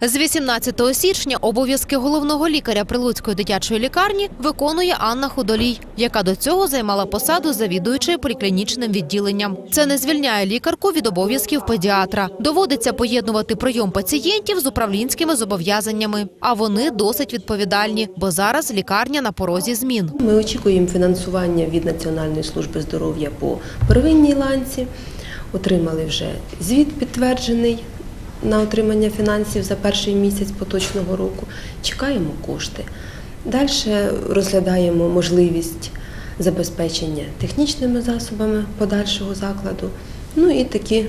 З 18 січня обов'язки головного лікаря Прилуцької дитячої лікарні виконує Анна Худолій, яка до цього займала посаду завідуючої поліклінічним відділенням. Це не звільняє лікарку від обов'язків педіатра. Доводиться поєднувати прийом пацієнтів з управлінськими зобов'язаннями. А вони досить відповідальні, бо зараз лікарня на порозі змін. Ми очікуємо фінансування від Національної служби здоров'я по первинній ланці. Отримали вже звіт підтверджений на отримання фінансів за перший місяць поточного року. Чекаємо кошти. Далі розглядаємо можливість забезпечення технічними засобами подальшого закладу. Ну і такі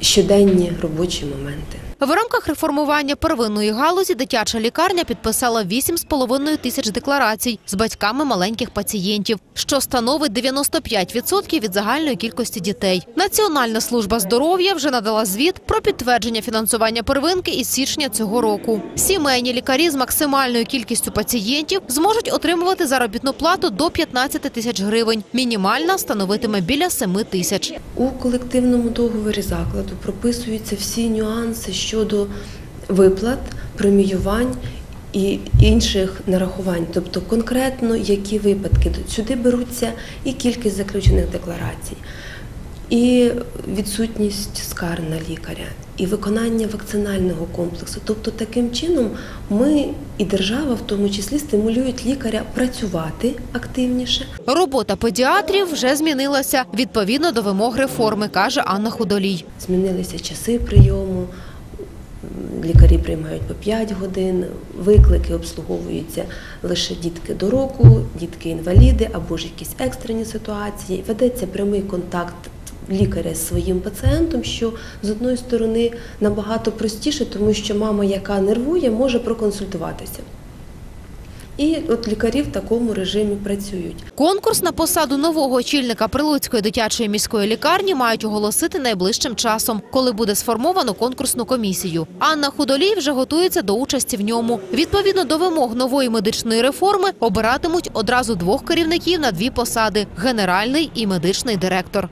щоденні робочі моменти. В рамках реформування первинної галузі дитяча лікарня підписала 8,5 тисяч декларацій з батьками маленьких пацієнтів, що становить 95% від загальної кількості дітей. Національна служба здоров'я вже надала звіт про підтвердження фінансування первинки із січня цього року. Сімейні лікарі з максимальною кількістю пацієнтів зможуть отримувати заробітну плату до 15 тисяч гривень. Мінімальна становитиме біля 7 тисяч. У колективному договорі закладу прописуються всі нюанси щодо виплат, преміювань і інших нарахувань, тобто конкретно які випадки сюди беруться і кількість заключених декларацій, і відсутність скар на лікаря, і виконання вакцинального комплексу. Тобто, таким чином ми і держава, в тому числі, стимулюють лікаря працювати активніше, Робота педіатрів вже змінилася відповідно до вимог реформи, каже Анна Худолій. Змінилися часи прийому, лікарі приймають по 5 годин, виклики обслуговуються лише дітки до року, дітки-інваліди або ж якісь екстрені ситуації. Ведеться прямий контакт лікаря з своїм пацієнтом, що з одної сторони набагато простіше, тому що мама, яка нервує, може проконсультуватися. І от лікарі в такому режимі працюють. Конкурс на посаду нового очільника Прилуцької дитячої міської лікарні мають оголосити найближчим часом, коли буде сформовано конкурсну комісію. Анна Худолій вже готується до участі в ньому. Відповідно до вимог нової медичної реформи обиратимуть одразу двох керівників на дві посади генеральний і медичний директор.